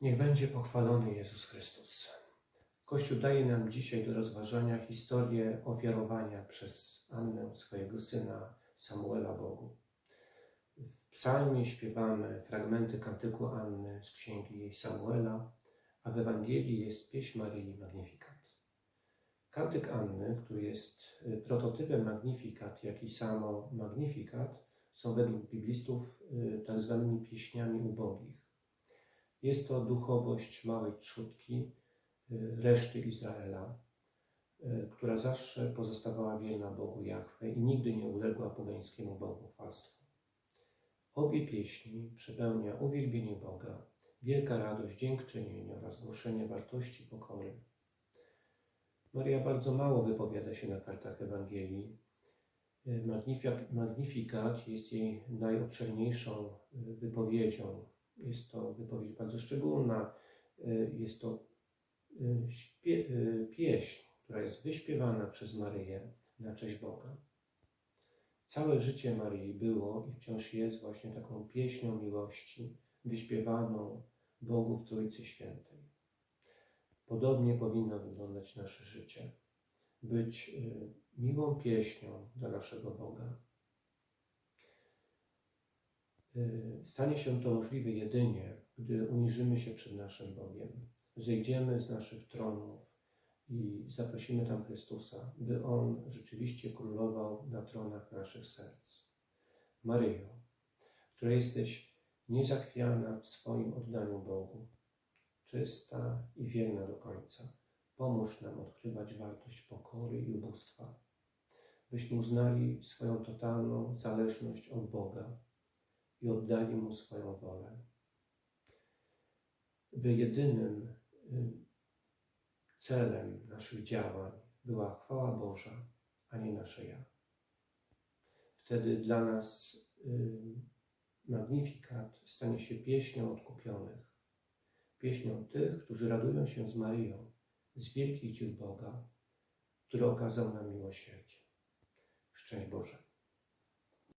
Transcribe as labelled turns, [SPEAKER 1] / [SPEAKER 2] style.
[SPEAKER 1] Niech będzie pochwalony Jezus Chrystus. Kościół daje nam dzisiaj do rozważania historię ofiarowania przez Annę swojego syna Samuela Bogu. W psalmie śpiewamy fragmenty kantyku Anny z księgi Samuela, a w Ewangelii jest pieśń Maryi Magnificat. Kantyk Anny, który jest y, prototypem Magnificat, jak i samo Magnificat, są według biblistów y, tak zwanymi pieśniami ubogich. Jest to duchowość małej trzutki, y, reszty Izraela, y, która zawsze pozostawała wierna Bogu Jahwe i nigdy nie uległa pogańskiemu bałwochwalstwu. Obie pieśni przepełnia uwielbienie Boga, wielka radość, dziękczynienie oraz głoszenie wartości pokory. Maria bardzo mało wypowiada się na kartach Ewangelii. Y, Magnificat jest jej najobszerniejszą wypowiedzią. Jest to wypowiedź bardzo szczególna. Y, Jest to śpie, y, pieśń, która jest wyśpiewana przez Maryję na cześć Boga. Całe życie Maryi było i wciąż jest właśnie taką pieśnią miłości, wyśpiewaną Bogu w Trójcy Świętej. Podobnie powinno wyglądać nasze życie. Być miłą pieśnią dla naszego Boga. Y, Stanie się to możliwe jedynie, gdy uniżymy się przed naszym Bogiem. Zejdziemy z naszych tronów i zaprosimy tam Chrystusa, by On rzeczywiście królował na tronach naszych serc. Maryjo, która jesteś niezachwiana w swoim oddaniu Bogu, czysta i wierna do końca, pomóż nam odkrywać wartość pokory i ubóstwa, byśmy uznali swoją totalną zależność od Boga i oddali Mu swoją wolę. By jedynym y, celem naszych działań była chwała Boża, a nie nasze ja. Wtedy dla nas y, Magnifikat stanie się pieśnią odkupionych, pieśnią tych, którzy radują się z Maryją, z wielkich dzieł Boga, który okazał nam miłosierdzie. Szczęść Boże.